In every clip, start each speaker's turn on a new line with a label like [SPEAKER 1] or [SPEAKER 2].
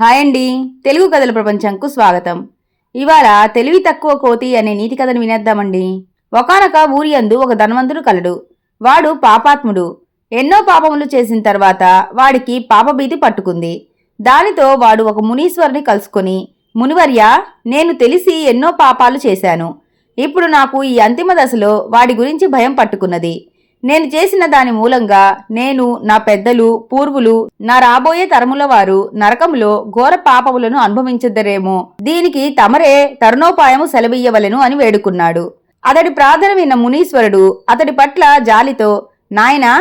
[SPEAKER 1] Hi అండి. తెలుగు కథల ప్రపంచంకు స్వాగతం. ఇవాళ తెలివి తక్కువ కోతి అనే నీతి కథను వినేద్దామండి. ఒకనొక ఊరి అందు ఒక ధనవంతుడు కలడు. వాడు పాపాత్ముడు. ఎన్నో పాపములు చేసిన తర్వాత వాడికి పాపభీతి పట్టుకుంది. దానితో వాడు ఒక మునీశ్వరుని కలుసుకొని మునివర్య నేను తెలిసి ఎన్నో పాపాలు చేశాను. ఇప్పుడు నాకు ఈ అంతిమ దశలో వాడి గురించి భయం పట్టుకున్నది. నేను చేసిన దాని మూలంగా నేను నా పెద్దలు పూర్వులు నా రాబోయే తరముల వారు నరకములో ఘోర పాపములను అనుభవించద్దరేమో దీనికి తమరే తరుణోపాయము సెలవియ్యవలెను అని వేడుకున్నాడు. అతడి ప్రార్థన విన్న మునీశ్వరుడు అతడి పట్ల జాలితో నాయనా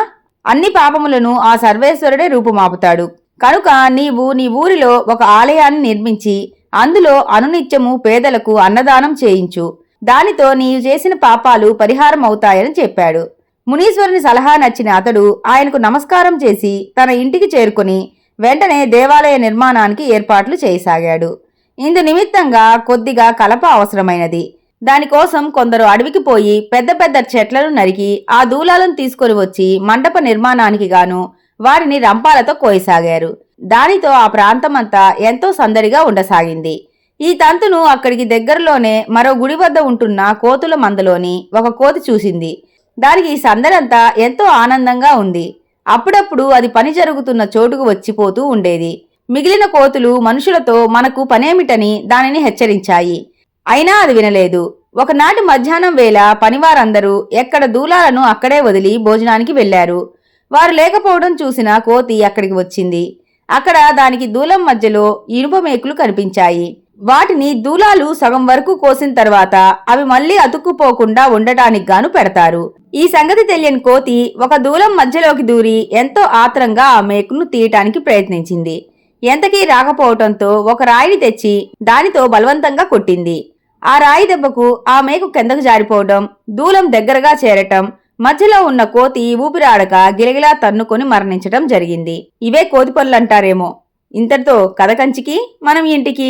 [SPEAKER 1] అన్ని పాపములను ఆ సర్వేశ్వరుడే రూపుమాపుతాడు. కనుక నీవు నీ ఊరిలో ఒక ఆలయాన్ని నిర్మించి అందులో అనునిత్యము పేదలకు అన్నదానం చేయించు. దానితో నీవు చేసిన పాపాలు పరిహారం అవుతాయని చెప్పాడు. మునీశ్వరుని సలహా నచ్చిన అతడు ఆయనకు నమస్కారం చేసి తన ఇంటికి చేరుకుని వెంటనే దేవాలయ నిర్మాణానికి ఏర్పాట్లు చేయసాగాడు. ఇందు నిమిత్తంగా కొద్దిగా కలప అవసరమైనది. దానికోసం కొందరు అడవికి పోయి పెద్ద పెద్ద చెట్లను నరికి ఆ దూలాలను తీసుకొని వచ్చి మండప నిర్మాణానికి గాను వారిని రంపాలతో కోయసాగారు. దానితో ఆ ప్రాంతమంతా ఎంతో సందడిగా ఉండసాగింది. ఈ తంతును అక్కడికి దగ్గరలోనే మరో గుడి వద్ద ఉంటున్న కోతుల మందలోని ఒక కోతి చూసింది. దానికి ఈ సందడంతా ఎంతో ఆనందంగా ఉంది. అప్పుడప్పుడు అది పని జరుగుతున్న చోటుకు వచ్చిపోతూ ఉండేది. మిగిలిన కోతులు మనుషులతో మనకు పనేమిటని దానిని హెచ్చరించాయి. అయినా అది వినలేదు. ఒకనాటి మధ్యాహ్నం వేళ పనివారందరూ ఎక్కడ దూలాలను అక్కడే వదిలి భోజనానికి వెళ్ళారు వారు లేకపోవడం చూసిన కోతి అక్కడికి వచ్చింది. అక్కడ దానికి దూలం మధ్యలో ఇనుప మేకులు కనిపించాయి. వాటిని దూలాలు సగం వరకు కోసిన తర్వాత అవి మళ్ళీ అతుక్కుపోకుండా ఉండటానికి గాను పెడతారు. ఈ సంగతి తెలియని కోతి ఒక దూలం మధ్యలోకి దూరి ఎంతో ఆత్రంగా ఆ మేకును తీయటానికి ప్రయత్నించింది. ఎంతకీ రాకపోవటంతో ఒక రాయిని తెచ్చి దానితో బలవంతంగా కొట్టింది. ఆ రాయి దెబ్బకు ఆ మేకు కిందకు జారిపోవడం దూలం దగ్గరగా చేరటం మధ్యలో ఉన్న కోతి ఊపిరాడక గిలగిలా తన్నుకొని మరణించటం జరిగింది. ఇవే కోతి పనులంటారేమో. ఇంతటితో కథ కంచికి మనం ఇంటికి